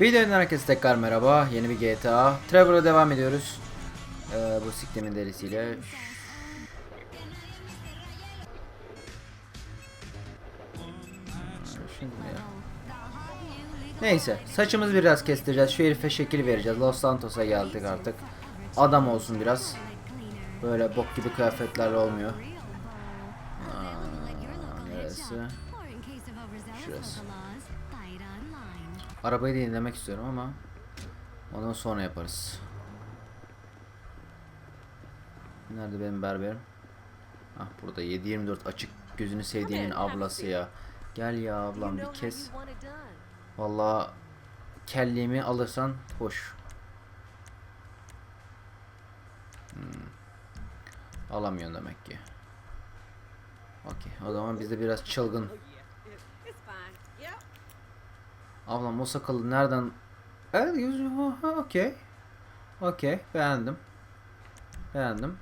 Videodan herkese tekrar merhaba. Yeni bir GTA. Trevor'a devam ediyoruz. Ee, bu siklemin derisiyle. Neyse saçımızı biraz kestireceğiz. Şu herife şekil vereceğiz. Los Santos'a geldik artık. Adam olsun biraz. Böyle bok gibi kıyafetlerle olmuyor. Aa, neresi? Şurası. Arabayı da yenilemek istiyorum ama ondan sonra yaparız. Nerede benim berberim? Ah burada 724 açık gözünü sevdiğimin ablası ya. Gel ya ablam bir kes. Vallahi kelliğimi alırsan hoş. Hmm. Alamıyorsun demek ki. Okey. O zaman biz de biraz çılgın. Ablam o sakalı nereden? Evet ha, okey. Okey beğendim. Beğendim.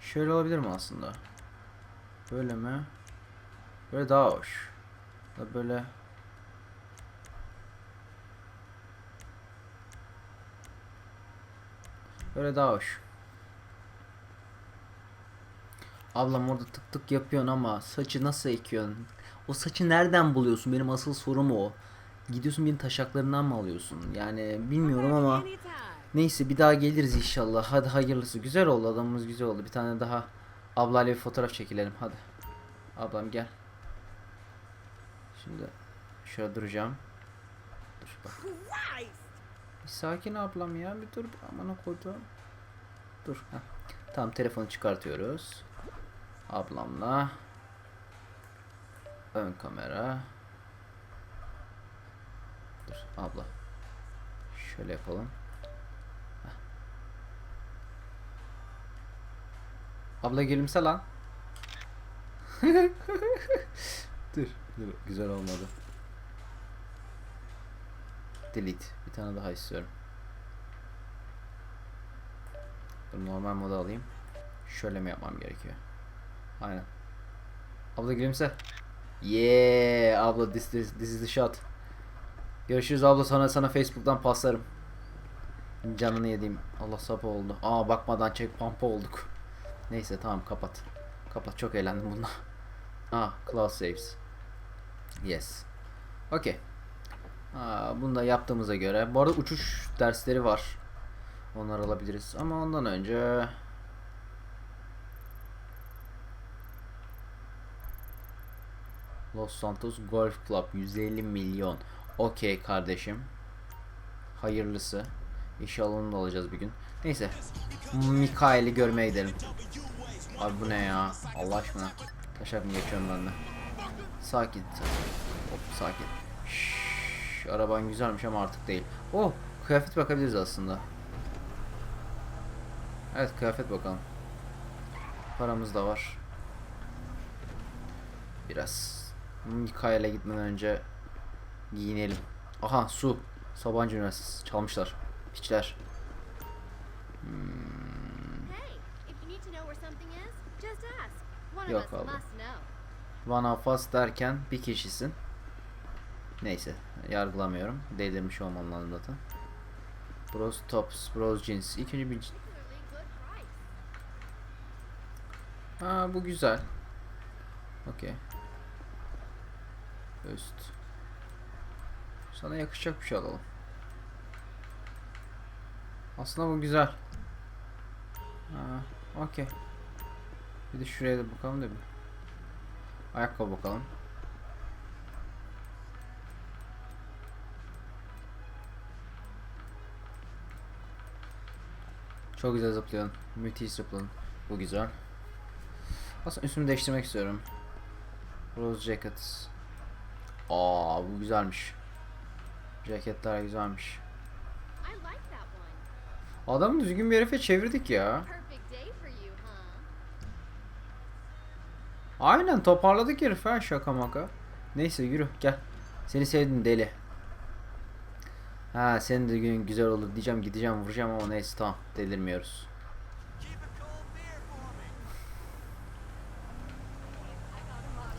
Şöyle olabilir mi aslında? Böyle mi? Böyle daha hoş. Ya Böyle Böyle daha hoş. Ablam orada tık tık yapıyorsun ama saçı nasıl ekiyorsun? O saçı nereden buluyorsun? Benim asıl sorum o. Gidiyorsun benim taşaklarından mı alıyorsun? Yani bilmiyorum ama neyse bir daha geliriz inşallah. Hadi hayırlısı. Güzel oldu adamımız güzel oldu. Bir tane daha ablayla bir fotoğraf çekilelim hadi. Ablam gel. Şimdi şöyle duracağım. Dur bak. Bir sakin ablam ya bir dur amına koyduğum. Dur. Heh. Tamam telefonu çıkartıyoruz. Ablamla. Ön kamera. Dur abla. Şöyle yapalım. Heh. Abla gülümse lan. dur, dur. Güzel olmadı. Delete. Bir tane daha istiyorum. Dur normal moda alayım. Şöyle mi yapmam gerekiyor? Aynen. Abla gülümse. Yeah, abla this, this, this is the shot. Görüşürüz abla sana sana Facebook'tan paslarım. Canını yediğim. Allah sapı oldu. Aa bakmadan çek pampa olduk. Neyse tamam kapat. Kapat çok eğlendim bununla. Ah cloud saves. Yes. Okay. Aa, bunu da yaptığımıza göre. Bu arada uçuş dersleri var. Onları alabiliriz. Ama ondan önce... Los Santos Golf Club 150 milyon. Okey kardeşim. Hayırlısı. İnşallah onu da alacağız bir gün. Neyse. Mikael'i görmeye gidelim. Abi bu ne ya? Allah aşkına. Taşak mı geçiyorum ben de? Sakin. Hop sakin. Şşş, araban güzelmiş ama artık değil. Oh kıyafet bakabiliriz aslında. Evet kıyafet bakalım. Paramız da var. Biraz Mikael'e gitmeden önce giyinelim. Aha su. Sabancı Üniversitesi çalmışlar. Piçler. One Yok abi. One of us derken bir kişisin. Neyse yargılamıyorum. Delirmiş olmam lazım zaten. Bros tops, bros jeans. İlk önce bir... Ha bu güzel. Okey. Üst. Sana yakışacak bir şey alalım. Aslında bu güzel. Ha, okey. Bir de şuraya da bakalım da bir. Ayakkabı bakalım. Çok güzel zıplıyorsun. Müthiş zıpladın. Bu güzel. Aslında üstümü değiştirmek istiyorum. Rose jackets. Aa bu güzelmiş. Ceketler güzelmiş. Adamı düzgün bir herife çevirdik ya. Aynen toparladık herifi ha şaka maka. Neyse yürü gel. Seni sevdim deli. Ha senin de gün güzel olur diyeceğim gideceğim vuracağım ama neyse tamam delirmiyoruz.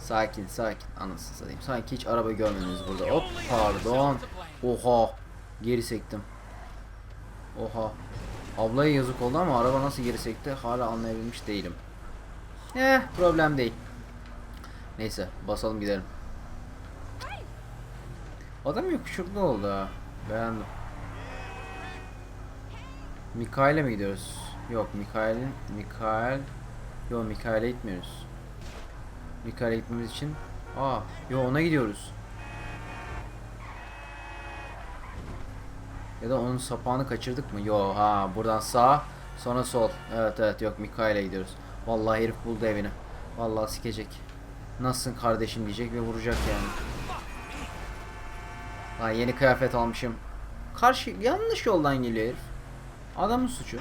Sakin sakin anasını satayım. Sanki hiç araba görmediniz burada. Hop pardon. Oha. Geri sektim. Oha. Ablaya yazık oldu ama araba nasıl geri sekti hala anlayabilmiş değilim. Eh problem değil. Neyse basalım gidelim. Adam yakışıklı oldu ha. Beğendim. Mikail'e mi gidiyoruz? Yok Mikail'in Mikail Yok Mikail'e gitmiyoruz. Mikail'e gitmemiz için Aa, yo ona gidiyoruz. Ya da onun sapağını kaçırdık mı? Yo ha buradan sağ sonra sol. Evet evet yok Mikail'e gidiyoruz. Vallahi herif buldu evini. Vallahi sikecek. Nasılsın kardeşim diyecek ve vuracak yani. Lan yeni kıyafet almışım. Karşı yanlış yoldan geliyor herif. Adamın suçu.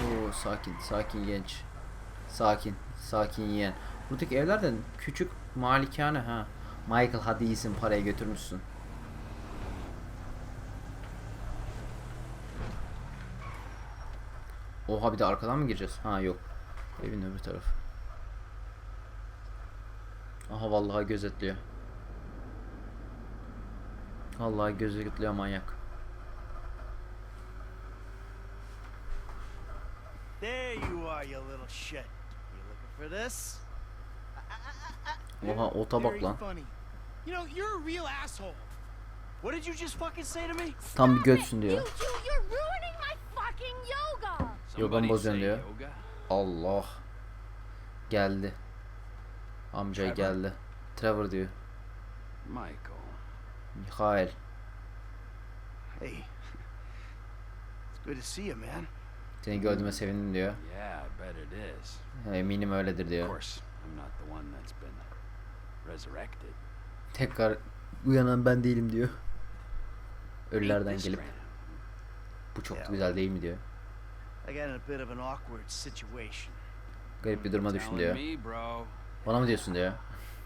Oo sakin sakin genç. Sakin sakin yeğen. Buradaki evlerden küçük malikane ha. Michael hadi iyisin parayı götürmüşsün. Oha bir de arkadan mı gireceğiz? Ha yok. Evin öbür tarafı. Aha vallahi gözetliyor. Vallahi gözetliyor manyak. There you are, you little shit. For this? Oha ota bak lan. funny. You know, you're a real asshole. What did you just fucking say to me? Tam bir götsün diyor. You two, you're ruining my fucking yoga. Yogan bozuyorsun diyor. yoga? Allah. Geldi. Amca Trevor. geldi. Trevor diyor. Michael. Mikael. Hey. It's good to see you, man. Seni gördüğüme sevindim diyor. Yeah, I bet it is. Eminim öyledir Of diyor. course, I'm not the one that's been resurrected. Tekrar uyanan ben değilim diyor. Ölülerden gelip bu çok güzel değil mi diyor. I got in a bit of an awkward situation. Garip bir duruma Telling diyor. me, bro. Bana mı diyorsun diyor.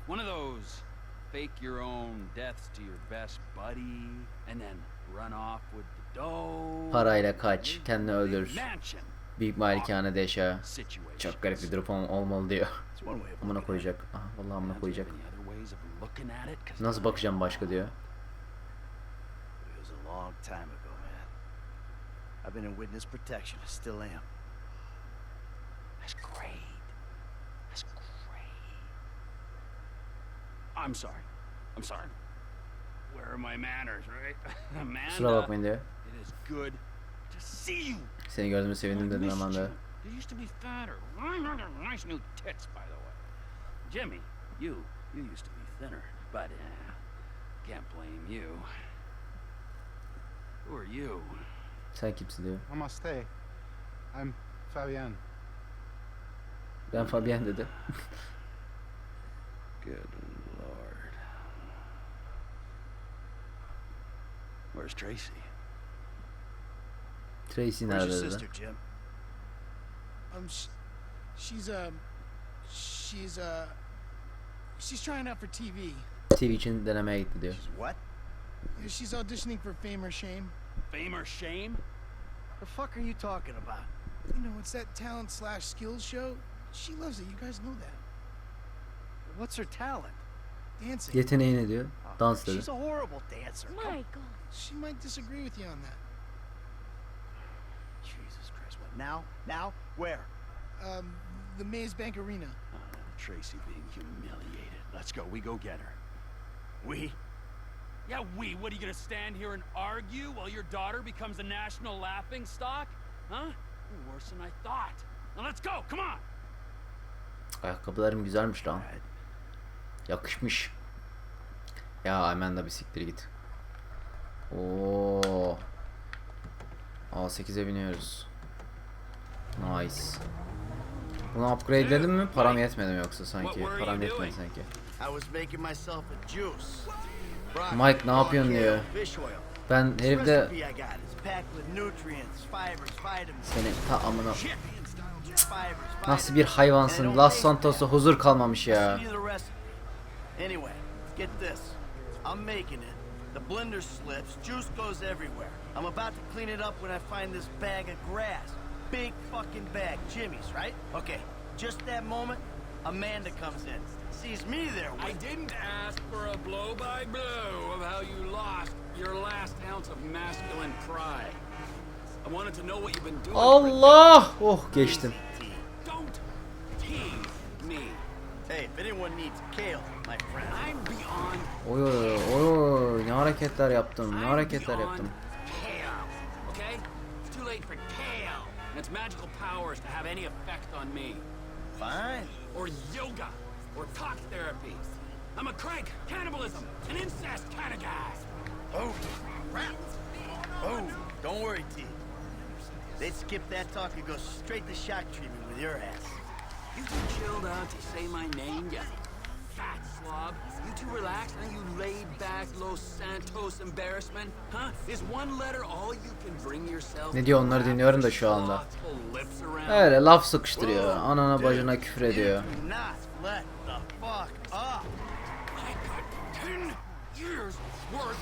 One of those fake your own deaths to your best buddy and then run off with the. Parayla kaç, kendini öldür. Büyük malikanede yaşa. Çok garip bir durum ol- olmalı diyor. Amına koyacak. Aha vallahi amına koyacak. Nasıl bakacağım başka diyor. I've been in witness protection. I still am. That's great. That's great. I'm sorry. I'm sorry. Where are my manners, right? Kusura Amanda, bakmayın diyor. It is good to see you. Seni gördüğüme sevindim I dedim missed hemen you. de. You used to be fatter. Nice new tits, by the way. Jimmy, you, you used to be thinner, but uh, can't blame you. Who are you? Sen kimsin diyor. Namaste. I'm Fabian. Ben Fabian dedi. Good lord. Where's Tracy? Tracy Where's nerede your dedi. sister, Jim? Um, sh- she's um, she's uh, she's trying out for TV. TV için denemeye gitti diyor. She's what? Yeah, She's auditioning for Fame or Shame. Fame or shame? The fuck are you talking about? You know, it's that talent slash skills show. She loves it. You guys know that. What's her talent? Dancing. Yeteneği ne diyor? Oh, Dans dedi. She's a horrible dancer. Come- Michael. She might disagree with you on that. Jesus Christ. What? Now? Now? Where? Um, the Maze Bank Arena. Oh, Tracy being humiliated. Let's go. We go get her. We? Yeah, we. What are you gonna stand here and argue while your daughter becomes a national laughing stock? Huh? You're worse than I thought. Now let's go. Come on. Ayakkabılarım güzelmiş lan. Alright. Yakışmış. Ya hemen de bir siktir git. Oo. A8'e biniyoruz. Nice. Bunu upgrade edelim mi? Param yetmedi mi yoksa sanki? Param yetmedi sanki. Mike, ne yapıyorsun diyor. Ben herifde seni ta amına nasıl bir hayvansın? Las Santos'ta huzur kalmamış ya. Anyway, get this. I'm making it. The blender slips, juice goes everywhere. I'm about to clean it up when I find this bag of grass. Big fucking bag, Jimmy's, right? Okay, just that moment, Amanda comes in, sees me there I didn't ask for a blow by blow of how you lost your last ounce of masculine pride. I wanted to know what you've been doing. Allah! Oh geçtim. Don't tease me. Hey, if anyone needs kale, my friend. I'm beyond. Oy oy oy oy ne hareketler yaptım ne I'm hareketler beyond yaptım. Kale. Okay? It's too late for kale and its magical powers to have any effect on me. Fine. Or yoga. Or talk therapy. I'm a crank, cannibalism, and incest kind of guy. Oh, crap. Oh, don't worry, T. They'd skip that talk and go straight to shock treatment with your ass. You too chilled out to say my name, you fat slob? You too relaxed and you laid back Los Santos embarrassment? Huh? Is one letter all you can bring yourself Ne diyor onları dinliyorum da şu anda. Öyle laf sıkıştırıyor. Anana bacına küfür ediyor.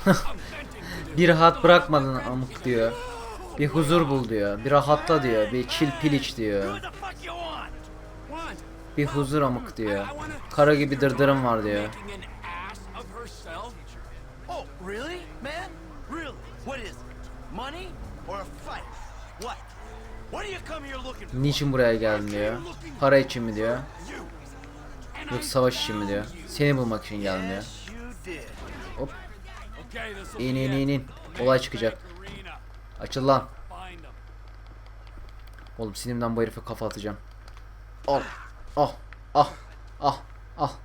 Bir rahat bırakmadın amık diyor. Bir huzur bul diyor. Bir rahatla diyor. Bir chill piliç diyor. Bir huzur amık diyor. Kara gibi dırdırım var diyor. Oh? Niçin buraya geldin diyor. Para için mi diyor. I savaş için mi diyor. Seni bulmak için geldim diyor. This'll İn in in in. Olay çıkacak. Açıl lan. Oğlum sinimden bu herife kafa atacağım. Al. Ah. Ah. Ah. Ah.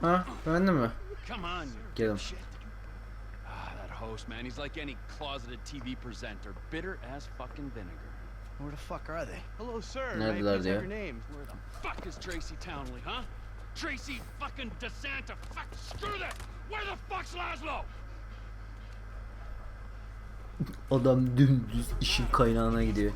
Ha? Beğendin mi? Dipshit. Ah, that host, man, he's like any closeted TV presenter, bitter as fucking vinegar. Where the fuck are they? Hello, sir. May I please diyor. have your name? Where the fuck is Tracy Townley, huh? Tracy fucking DeSanta. Fuck, screw that. Where the fuck's Laszlo? Adam dümdüz işin kaynağına gidiyor.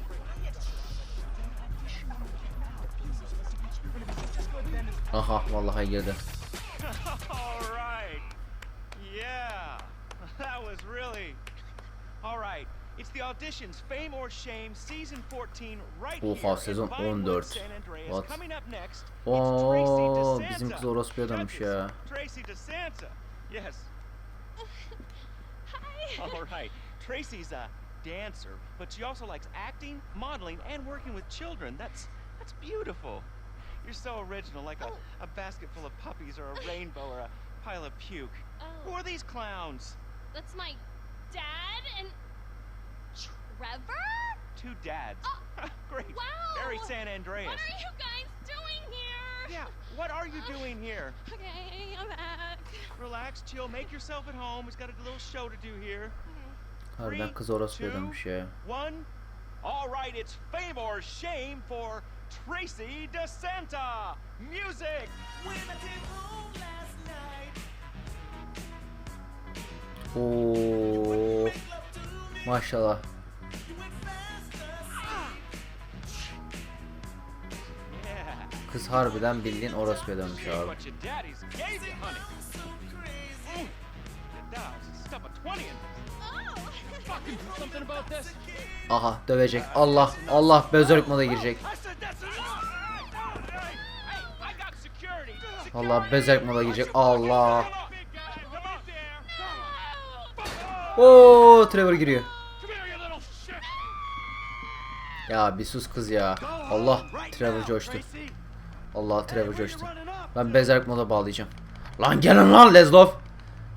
Season 14, right Oha, here in sezon Vinewood, 14. San Andreas. What? Coming up next, it's Oo, Tracy bizim DeSanta. kız orospuya dönmüş Judges, ya. Tracy DeSanta. Yes. Hi. All right. Tracy's a dancer, but she also likes acting, modeling, and working with children. That's that's beautiful. You're so original, like a, Oh. a basket full of puppies or a rainbow or a pile of puke. Oh. Who Oh, are these clowns? that's my dad and Trevor? Two dads. Oh, Great. wow. Very San Andreas. What are you guys doing here? Yeah, what are you doing here? Okay, I'm back. Relax, chill, make yourself at home. We've got a little show to do here. Harbiden kız orospuya dönmüş ya. One. All right, it's fame or shame for Tracy DeSanta. Music. Oo. Maşallah. Yeah. Kız harbiden bildiğin orospuya dönmüş abi. what your daddy's gave you, honey. Your dog's stuff a 20 in Oh. Aha dövecek. Allah Allah Berserk moda girecek. Allah Berserk moda girecek. Allah. Oo Trevor giriyor. Ya bir sus kız ya. Allah Trevor coştu. Allah Trevor coştu. Ben Berserk moda bağlayacağım. Lan gelin lan Leslov.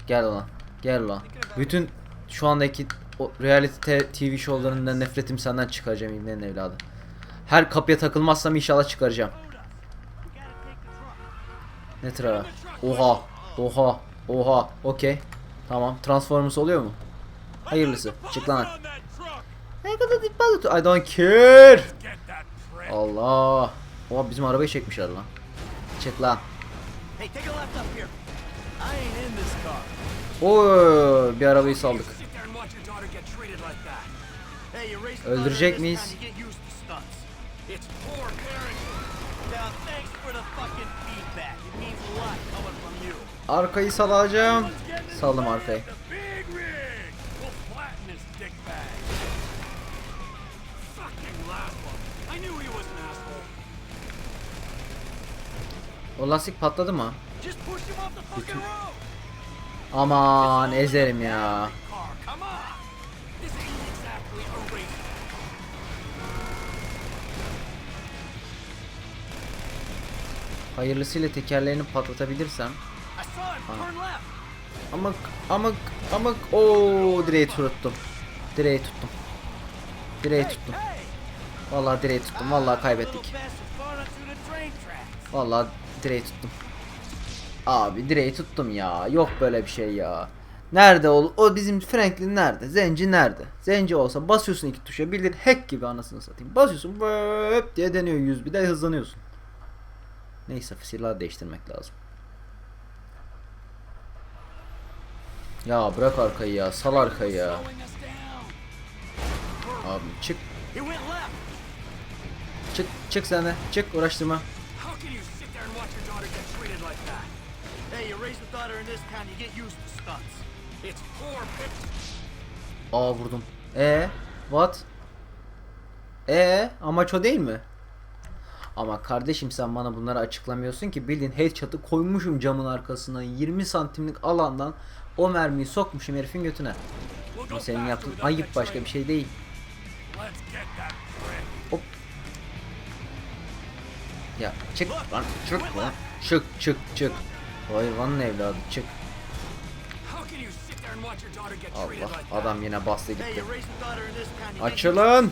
Gel lan. Gel lan. Bütün şu andaki o reality TV şovlarından nefretim senden çıkaracağım İbnenin evladı. Her kapıya takılmazsam inşallah çıkaracağım. Ne tıra? Oha. Oha. Oha. Okey. Tamam. Transformers oluyor mu? Hayırlısı. Çık lan. Ne kadar diplomat. I don't care. Allah. Oha bizim arabayı çekmişler lan. Çık lan. Hey, take a left up here. He was an asshole. O lastik patladı mı? Road. Aman ezerim ya. Hayırlısıyla tekerleğini patlatabilirsem. Ama ama ama o direği tuttum. Direği tuttum. Direği tuttum. Vallahi direği tuttum. Vallahi kaybettik. Vallahi direği tuttum. Abi direği tuttum ya. Yok böyle bir şey ya. Nerede ol? O bizim Franklin nerede? Zenci nerede? Zenci olsa basıyorsun iki tuşa bildiğin hack gibi anasını satayım. Basıyorsun böyle diye deniyor yüz bir de hızlanıyorsun. Neyse silahı değiştirmek lazım. Ya bırak arkayı ya. Sal arkayı ya. Abi çık. Çık çık sen de. Çık uğraştırma. Aa vurdum. E what? E amaç o değil mi? Ama kardeşim sen bana bunları açıklamıyorsun ki bildiğin headshot'ı koymuşum camın arkasına 20 santimlik alandan o mermiyi sokmuşum herifin götüne. Ama senin yaptığın ayıp başka bir şey değil. Prick. Ya çık lan çık lan çık çık çık. Hayvanın evladı çık. Allah adam yine bastı gitti. Açılın.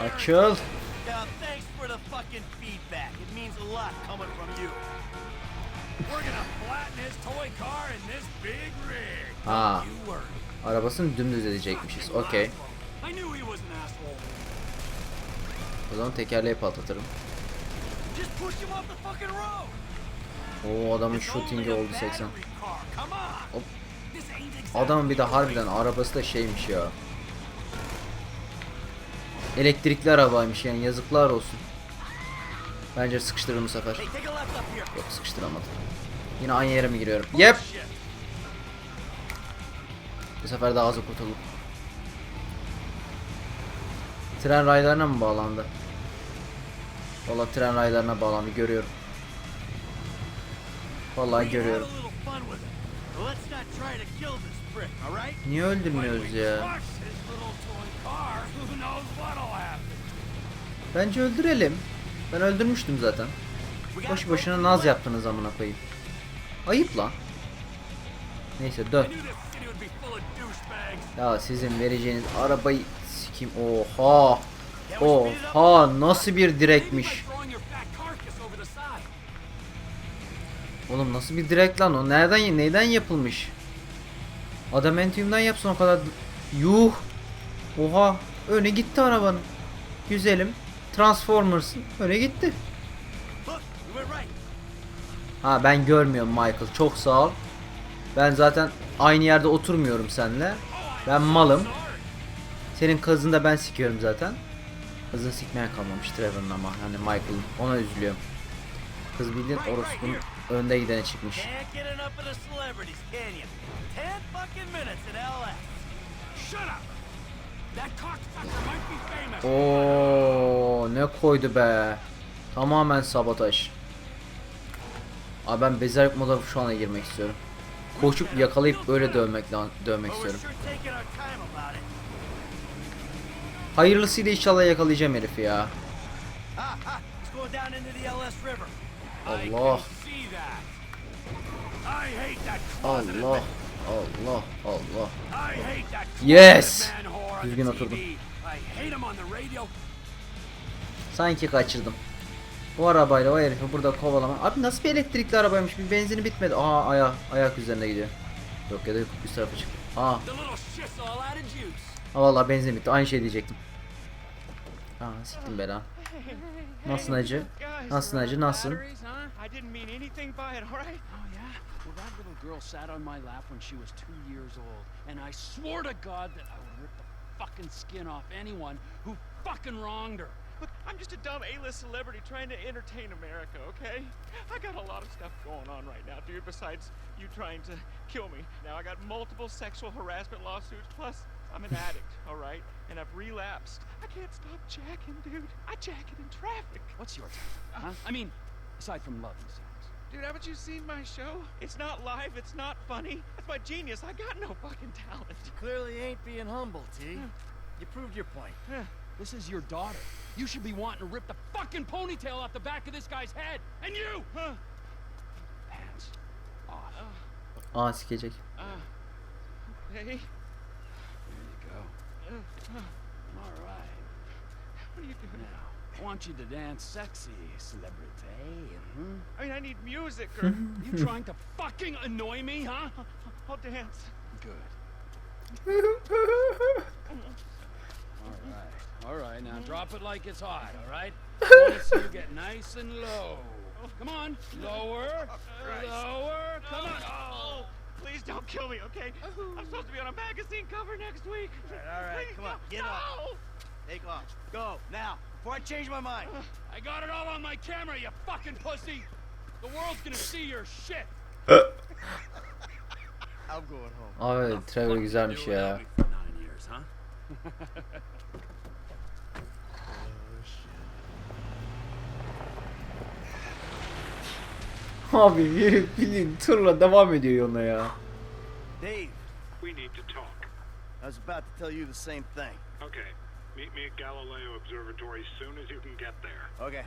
Açıl. Ha arabasını dümdüz edecekmişiz. Okey. O zaman tekerleği patlatırım. O adamın shooting'i oldu 80. battery car. Come on. Hop. Adamın bir de harbiden arabası da şeymiş ya. Elektrikli arabaymış yani yazıklar olsun. Bence sıkıştırırım bu sefer. Yok sıkıştıramadım. Yine aynı yere mi giriyorum? Yep. Bu sefer daha az kurtuldum. Tren raylarına mı bağlandı? Valla tren raylarına bağlandı görüyorum. Vallahi görüyorum. Niye öldürmüyoruz ya? Bence öldürelim. Ben öldürmüştüm zaten. Boş boşuna naz yaptınız amına koyayım. Ayıp lan. Neyse dön. Ya sizin vereceğiniz arabayı sikeyim. Oha. Oha nasıl bir direkmiş. Oğlum nasıl bir direk lan o? Nereden neyden yapılmış? Adamantium'dan yapsın o kadar. Yuh. Oha. Öne gitti arabanın. Güzelim. Transformers'ın. Öne gitti. Ha ben görmüyorum Michael. Çok sağ ol. Ben zaten aynı yerde oturmuyorum seninle. Ben malım. Senin kızını da ben sikiyorum zaten. Kızını sikmeye kalmamış Trevor'ın ama hani Michael'ın. Ona üzülüyorum. Kız bildiğin orospunun önde gidene çıkmış. Oo ne koydu be. Tamamen sabotaj. Abi ben Berserk moda şu ana girmek istiyorum. Koşup yakalayıp böyle dövmek dövmek istiyorum. Hayırlısıyla inşallah yakalayacağım herifi ya. Ah, ah, Allah. Allah. Allah. Allah. Yes. Düzgün oturdum. Sanki kaçırdım. Bu arabayla o herifi burada kovalama. Abi nasıl bir elektrikli arabaymış? Bir benzini bitmedi. Aa aya ayak üzerine gidiyor. Yok ya da yok üst tarafa çıktı. Aa. Ha vallahi benzin bitti. Aynı şey diyecektim. Aa siktim bela. Nasılsın acı? Nasılsın acı? Nasılsın? Well, that little girl sat on my lap when she was two years old, and I swore to God that I would rip the fucking skin off anyone who fucking wronged her. Look, I'm just a dumb A-list celebrity trying to entertain America, okay? I got a lot of stuff going on right now, dude, besides you trying to kill me. Now I got multiple sexual harassment lawsuits, plus I'm an addict, all right? And I've relapsed. I can't stop jacking, dude. I jack it in traffic. What's your time? Huh? I mean, Aside from loving songs. Dude, haven't you seen my show? It's not live, it's not funny. That's my genius. I got no fucking talent. You clearly ain't being humble, T. You proved your point. This is your daughter. You should be wanting to rip the fucking ponytail off the back of this guy's head. And you! Huh. Hands off. Aa sikecek. Hey, There you go. All right. what are you doing? Now, I want you to dance sexy, celebrity. Hmm? I mean, I need music or You trying to fucking annoy me, huh? I'll dance. Good. All right. All right. Now drop it like it's hot. All right. I want see you get nice and low. Come on. Lower. Lower. Come on. Oh, please don't kill me, okay? Oh. I'm supposed to be on a magazine cover next week. all right, Please come on, don't- get no! up. Take off. Go, now, before I change my mind. I got it all on my camera, you fucking pussy. The world's gonna see your shit. I'm going home. Abi Trevor güzelmiş Do ya. Abi herif bildiğin tırla devam ediyor yoluna ya. Dave, We need to talk. I was about to tell you the same thing. Okay. Meet me at Galileo Observatory as soon as you can get there. Okay.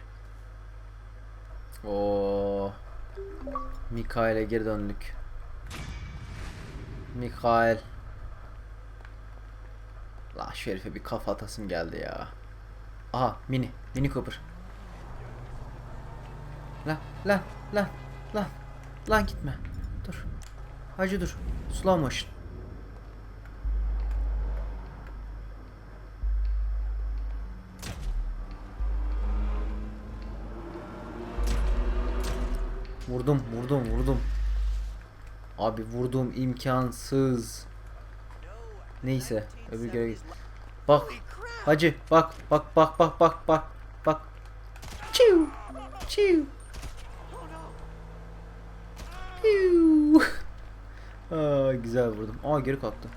Oo. Mikael'e geri döndük. Mikael. La şu herife bir kafa atasım geldi ya. Aha mini. Mini Cooper. Lan lan lan lan. Lan gitme. Dur. Hacı dur. Slow motion. Vurdum, vurdum, vurdum. Abi vurdum imkansız. Neyse, öbür görev git. Bak, hacı, bak, bak, bak, bak, bak, bak, bak. Çiu, çiu. Aa, güzel vurdum. Aa geri kalktı.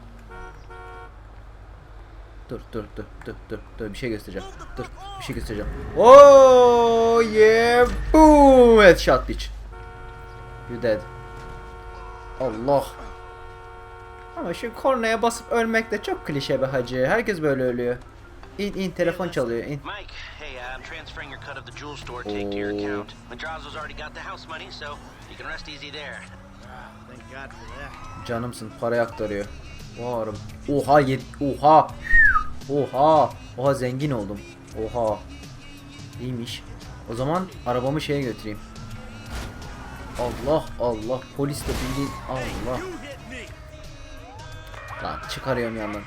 Dur, dur, dur, dur, dur, dur. Bir şey göstereceğim. Dur, bir şey göstereceğim. Oh yeah, boom, headshot bitch. You dead. Allah. Ama şu kornaya basıp ölmek de çok klişe be hacı. Herkes böyle ölüyor. İn in telefon çalıyor. in. Mike, I'm transferring your cut of the jewel store take to your Oh. account. Madrazo's already got the house money, so you can rest easy there. Thank God for that. Canımsın parayı aktarıyor. Varım. Oha yed oha. Oha. Oha zengin oldum. Oha. İyiymiş. O zaman arabamı şeye götüreyim. Allah Allah polis de bildiğin Allah. Lan çıkarıyorum yandan.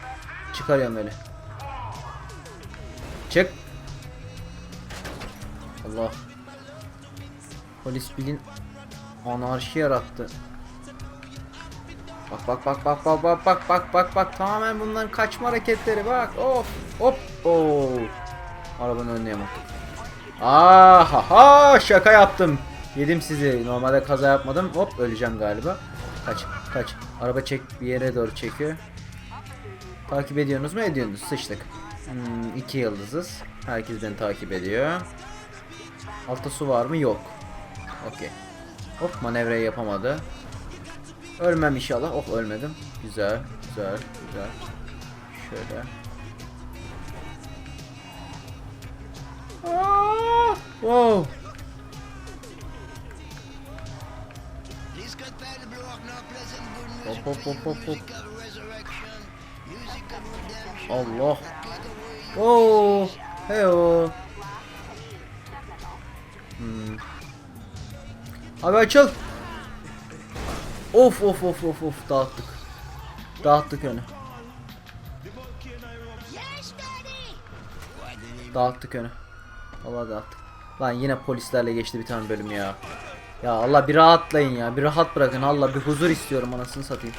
Çıkarıyorum öyle. Çık. Allah. Polis bilin anarşi yarattı. Bak bak bak bak bak bak bak bak bak bak tamamen bunların kaçma hareketleri bak hop hop oo. Arabanın önüne yamulttum. Ah ha şaka yaptım. Yedim sizi. Normalde kaza yapmadım. Hop öleceğim galiba. Kaç kaç. Araba çek bir yere doğru çekiyor. Takip ediyorsunuz mu? Ediyorsunuz. Sıçtık. Hmm, iki yıldızız. Herkes beni takip ediyor. Altta su var mı? Yok. Okey. Hop manevrayı yapamadı. Ölmem inşallah. Oh ölmedim. Güzel, güzel, güzel. Şöyle. Aa, wow. Hop hop hop hop hop. Allah. Oo. Heyo. Hmm. Abi açıl. Of of of of of dağıttık. Dağıttık önü. Dağıttık önü. Allah dağıttık. Lan yine polislerle geçti bir tane bölüm ya. Ya Allah bir rahatlayın ya. Bir rahat bırakın. Allah bir huzur istiyorum anasını satayım.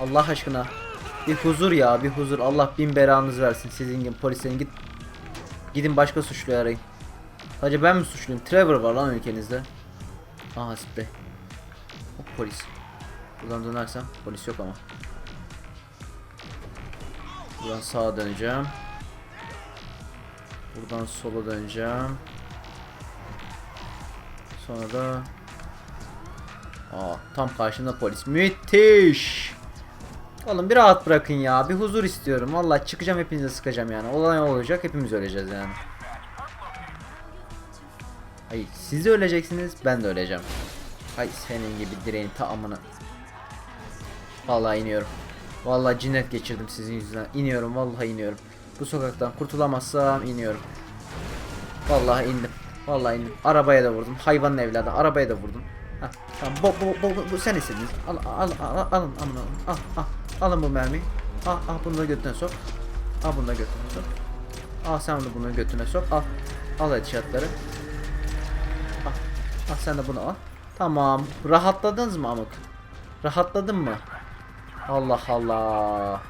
Allah aşkına. Bir huzur ya bir huzur. Allah bin belanız versin sizin gibi polislerin git. Gidin başka suçluyu arayın. Sadece ben mi suçluyum? Trevor var lan ülkenizde. Aha Bey. Hop polis. Buradan dönersem polis yok ama. Buradan sağa döneceğim. Buradan sola döneceğim. Sonra da Aa, tam karşımda polis. Müthiş. Oğlum bir rahat bırakın ya. Bir huzur istiyorum. Vallahi çıkacağım hepinize sıkacağım yani. Olay olacak hepimiz öleceğiz yani. Hayır siz de öleceksiniz ben de öleceğim. Hay senin gibi direğin tamamını. Vallahi iniyorum. Vallahi cinnet geçirdim sizin yüzünden. İniyorum vallahi iniyorum. Bu sokaktan kurtulamazsam iniyorum. Vallahi indim. Vallahi indim. Arabaya da vurdum. Hayvanın evladı. Arabaya da vurdum. Ha, tamam. Bu, bu, bu, bu sen istediniz. Al, al, al, al, alın, alın, alın. Al, al. Alın bu mermiyi. Al, al bunu da götüne sok. Al bunu da götüne sok. Al sen de bunu götüne sok. Al. Al headshotları. Al sen de bunu al. Tamam. Rahatladınız mı amık? Rahatladın mı? Allah Allah.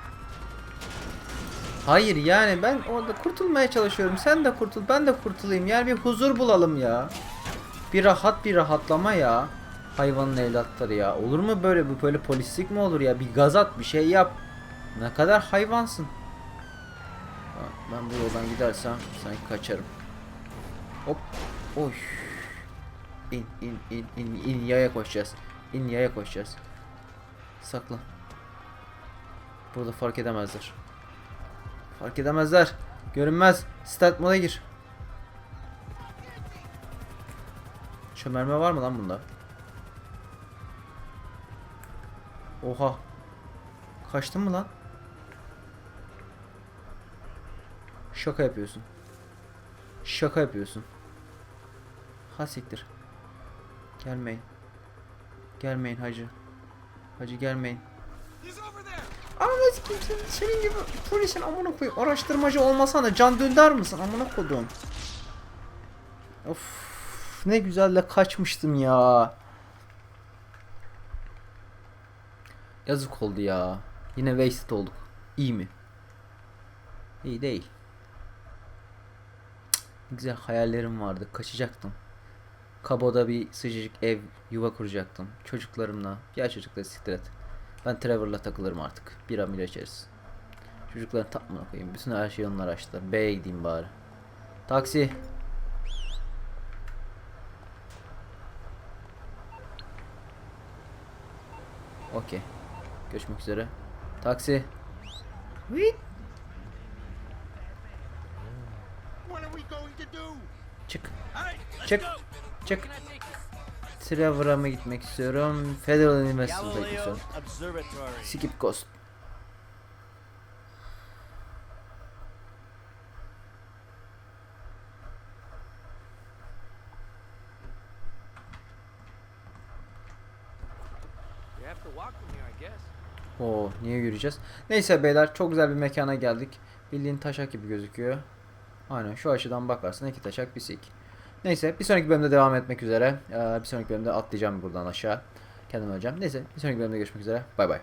Hayır yani ben orada kurtulmaya çalışıyorum. Sen de kurtul, ben de kurtulayım. Yani bir huzur bulalım ya. Bir rahat bir rahatlama ya. Hayvanın evlatları ya. Olur mu böyle bu böyle polislik mi olur ya? Bir gazat bir şey yap. Ne kadar hayvansın. Ha, Ben bu yoldan gidersem sanki kaçarım. Hop. Oy. İn in in in in yaya koşacağız. İn yaya koşacağız. Saklan. Burada fark edemezler. Fark edemezler. Görünmez. Start moda gir. Çömerme var mı lan bunda? Oha. Kaçtın mı lan? Şaka yapıyorsun. Şaka yapıyorsun. Ha siktir. Gelmeyin. Gelmeyin hacı. Hacı gelmeyin. Ananı sikeyim senin, gibi polisin amına koyayım. Araştırmacı olmasan da Can Dündar mısın amına koduğum. Of ne güzel de kaçmıştım ya. Yazık oldu ya. Yine wasted olduk. İyi mi? İyi değil. Cık, güzel hayallerim vardı. Kaçacaktım. Kabo'da bir sıcacık ev, yuva kuracaktım. Çocuklarımla. Ya çocukları siktir et. Ben Trevor'la takılırım artık. Bir amir içeriz. Çocukların tapmına koyayım. Bütün her şeyi onlar açtılar. B'ye gideyim bari. Taksi. Okey. Görüşmek üzere. Taksi. Çık. Çık. Çık. Trevor'a mı gitmek istiyorum? Federal University'ye gitmek istiyorum. Skip Coast. Oo, niye yürüyeceğiz? Neyse beyler çok güzel bir mekana geldik. Bildiğin taşak gibi gözüküyor. Aynen şu açıdan bakarsan iki taşak bir sik. Neyse bir sonraki bölümde devam etmek üzere. Ee, bir sonraki bölümde atlayacağım buradan aşağı. Kendim öleceğim. Neyse bir sonraki bölümde görüşmek üzere. Bay bay.